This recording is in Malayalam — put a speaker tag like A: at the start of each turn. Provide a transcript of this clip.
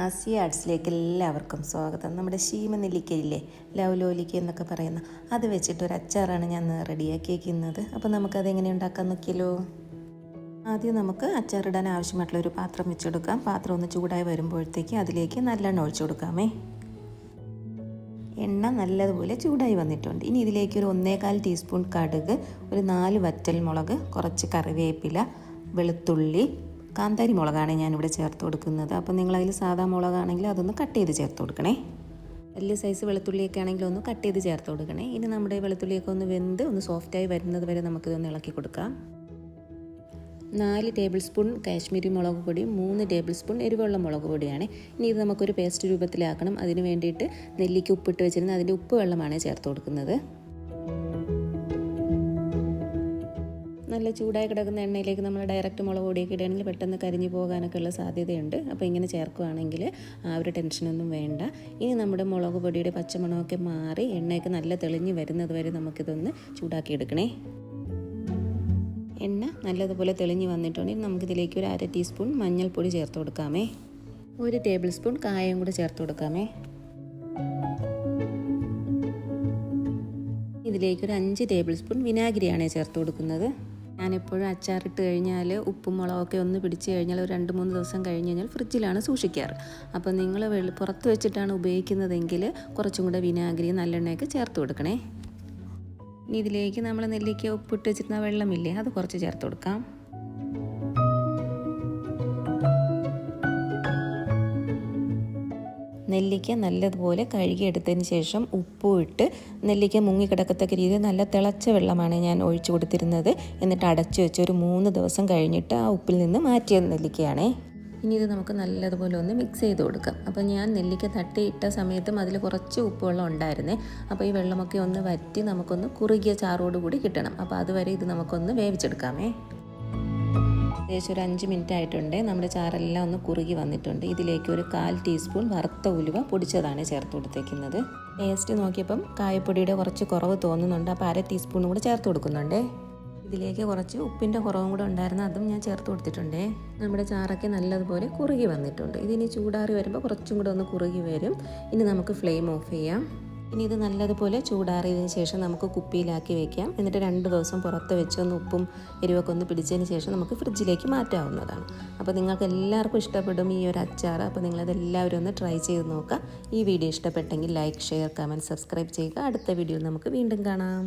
A: ആസിയ ആർട്സിലേക്ക് എല്ലാവർക്കും സ്വാഗതം. നമ്മുടെ ശീമ നെല്ലിക്കയില്ലേ ലവലോലിക്ക എന്നൊക്കെ പറയുന്ന അത് വെച്ചിട്ട് ഒരു അച്ചാറാണ് ഞാൻ റെഡിയാക്കിയിരിക്കുന്നത് അപ്പോൾ നമുക്കത് എങ്ങനെ ഉണ്ടാക്കാൻ നോക്കിയല്ലോ? ആദ്യം നമുക്ക് അച്ചാറിടാൻ ആവശ്യമായിട്ടുള്ള ഒരു പാത്രം വെച്ചെടുക്കാം. പാത്രം ഒന്ന് ചൂടായി വരുമ്പോഴത്തേക്ക് അതിലേക്ക് നല്ലെണ്ണ ഒഴിച്ചു കൊടുക്കാമേ. എണ്ണ നല്ലതുപോലെ ചൂടായി വന്നിട്ടുണ്ട്. ഇനി ഇതിലേക്ക് ഒരു ഒന്നേകാൽ ടീസ്പൂൺ കടുക് ഒരു നാല് വറ്റൽ മുളക് കുറച്ച് കറിവേപ്പില വെളുത്തുള്ളി കാന്താരി മുളകാണ് ഞാനിവിടെ ചേർത്ത് കൊടുക്കുന്നത്. അപ്പോൾ നിങ്ങളതിൽ സാധാ മുളകാണെങ്കിൽ അതൊന്ന് കട്ട് ചെയ്ത് ചേർത്ത് കൊടുക്കണേ. വലിയ സൈസ് വെളുത്തുള്ളിയൊക്കെ ആണെങ്കിൽ ഒന്ന് കട്ട് ചെയ്ത് ചേർത്ത് കൊടുക്കണേ. ഇനി നമ്മുടെ വെളുത്തുള്ളിയൊക്കെ ഒന്ന് വെന്ത് ഒന്ന് സോഫ്റ്റായി വരുന്നത് വരെ നമുക്കിതൊന്ന് ഇളക്കി കൊടുക്കാം. നാല് ടേബിൾ സ്പൂൺ കാശ്മീരി മുളക് പൊടി മൂന്ന് ടേബിൾ സ്പൂൺ എരിവുള്ള മുളക് പൊടിയാണ്. ഇനി ഇത് നമുക്കൊരു പേസ്റ്റ് രൂപത്തിലാക്കണം. അതിന് വേണ്ടിയിട്ട് നെല്ലിക്ക് ഉപ്പിട്ട് വെച്ചിരുന്ന അതിന്റെ ഉപ്പ് വെള്ളമാണ് ചേർത്ത് കൊടുക്കുന്നത്. നല്ല ചൂടായി കിടക്കുന്ന എണ്ണയിലേക്ക് നമ്മൾ ഡയറക്റ്റ് മുളക് പൊടിയൊക്കെ ഇടുകയാണെങ്കിൽ പെട്ടെന്ന് കരിഞ്ഞു പോകാനൊക്കെ ഉള്ള സാധ്യതയുണ്ട്. അപ്പോൾ ഇങ്ങനെ ചേർക്കുകയാണെങ്കിൽ ആ ഒരു ടെൻഷനൊന്നും വേണ്ട. ഇനി നമ്മുടെ മുളക് പൊടിയുടെ പച്ചമണമൊക്കെ മാറി എണ്ണയൊക്കെ നല്ല തെളിഞ്ഞ് വരുന്നത് വരെ നമുക്കിതൊന്ന് ചൂടാക്കിയെടുക്കണേ. എണ്ണ നല്ലതുപോലെ തെളിഞ്ഞ് വന്നിട്ടുണ്ടെങ്കിൽ നമുക്കിതിലേക്ക് ഒരു അര ടീസ്പൂൺ മഞ്ഞൾപ്പൊടി ചേർത്ത് കൊടുക്കാമേ. ഒരു ടേബിൾ സ്പൂൺ കായം കൂടി ചേർത്ത് കൊടുക്കാമേ. ഇതിലേക്ക് ഒരു അഞ്ച് ടേബിൾ സ്പൂൺ വിനാഗിരിയാണ് ചേർത്ത് കൊടുക്കുന്നത്. ഞാനെപ്പോഴും അച്ചാറിട്ട് കഴിഞ്ഞാൽ ഉപ്പും മുളകൊക്കെ ഒന്ന് പിടിച്ച് കഴിഞ്ഞാൽ ഒരു രണ്ട് മൂന്ന് ദിവസം കഴിഞ്ഞ് കഴിഞ്ഞാൽ ഫ്രിഡ്ജിലാണ് സൂക്ഷിക്കാറ്. അപ്പോൾ നിങ്ങൾ പുറത്ത് വെച്ചിട്ടാണ് ഉപയോഗിക്കുന്നതെങ്കിൽ കുറച്ചും കൂടെ വിനാഗിരി നല്ലെണ്ണയൊക്കെ ചേർത്ത് കൊടുക്കണേ. ഇനി ഇതിലേക്ക് നമ്മൾ നെല്ലിക്ക ഉപ്പിട്ട് വെച്ചിരുന്ന വെള്ളമില്ലേ അത് കുറച്ച് ചേർത്ത് കൊടുക്കാം. നെല്ലിക്ക നല്ലതുപോലെ കഴുകിയെടുത്തതിന് ശേഷം ഉപ്പും ഇട്ട് നെല്ലിക്ക മുങ്ങിക്കിടക്കത്തക്ക രീതിയിൽ നല്ല തിളച്ച വെള്ളമാണ് ഞാൻ ഒഴിച്ചു കൊടുത്തിരുന്നത്. എന്നിട്ട് അടച്ചു വെച്ച് ഒരു മൂന്ന് ദിവസം കഴിഞ്ഞിട്ട് ആ ഉപ്പിൽ നിന്ന് മാറ്റിയ നെല്ലിക്കയാണേ. ഇനി ഇത് നമുക്ക് നല്ലതുപോലെ ഒന്ന് മിക്സ് ചെയ്ത് കൊടുക്കാം. അപ്പോൾ ഞാൻ നെല്ലിക്ക തട്ടിയിട്ട സമയത്തും അതിൽ കുറച്ച് ഉപ്പുവെള്ളം ഉണ്ടായിരുന്നേ. അപ്പോൾ ഈ വെള്ളമൊക്കെ ഒന്ന് വറ്റി നമുക്കൊന്ന് കുറുകിയ ചാറോട് കൂടി കിട്ടണം. അപ്പോൾ അതുവരെ ഇത് നമുക്കൊന്ന് വേവിച്ചെടുക്കാമേ. ഏകദേശം ഒരു അഞ്ച് മിനിറ്റ് ആയിട്ടുണ്ട്. നമ്മുടെ ചാറെല്ലാം ഒന്ന് കുറുകി വന്നിട്ടുണ്ട്. ഇതിലേക്ക് ഒരു കാൽ ടീസ്പൂൺ വറുത്ത ഉലുവ പൊടിച്ചതാണ് ചേർത്ത് കൊടുത്തേക്കുന്നത്. ടേസ്റ്റ് നോക്കിയപ്പം കായപ്പൊടിയുടെ കുറച്ച് കുറവ് തോന്നുന്നുണ്ട്. അപ്പോൾ അര ടീസ്പൂൺ കൂടെ ചേർത്ത് കൊടുക്കുന്നുണ്ട്. ഇതിലേക്ക് കുറച്ച് ഉപ്പിന്റെ കുറവും കൂടെ ഉണ്ടായിരുന്നു. അതും ഞാൻ ചേർത്ത് കൊടുത്തിട്ടുണ്ട്. നമ്മുടെ ചാറൊക്കെ നല്ലതുപോലെ കുറുകി വന്നിട്ടുണ്ട്. ഇതിനി ചൂടാറി വരുമ്പോൾ കുറച്ചും കൂടെ ഒന്ന് കുറുകി വരും. ഇനി നമുക്ക് ഫ്ലെയിം ഓഫ് ചെയ്യാം. ഇനി ഇത് നല്ലതുപോലെ ചൂടാറിയതിന് ശേഷം നമുക്ക് കുപ്പിയിലാക്കി വെക്കാം. എന്നിട്ട് രണ്ട് ദിവസം പുറത്ത് വെച്ച് ഒന്ന് ഉപ്പും എരിവൊക്കെ ഒന്ന് പിടിച്ചതിന് ശേഷം നമുക്ക് ഫ്രിഡ്ജിലേക്ക് മാറ്റാവുന്നതാണ്. അപ്പോൾ നിങ്ങൾക്ക് എല്ലാവർക്കും ഇഷ്ടപ്പെടും ഈ ഒരു അച്ചാർ. അപ്പോൾ നിങ്ങളതെല്ലാവരും ഒന്ന് ട്രൈ ചെയ്ത് നോക്കുക. ഈ വീഡിയോ ഇഷ്ടപ്പെട്ടെങ്കിൽ ലൈക്ക് ഷെയർ കമന്റ് സബ്സ്ക്രൈബ് ചെയ്യുക. അടുത്ത വീഡിയോയിൽ നമുക്ക് വീണ്ടും കാണാം.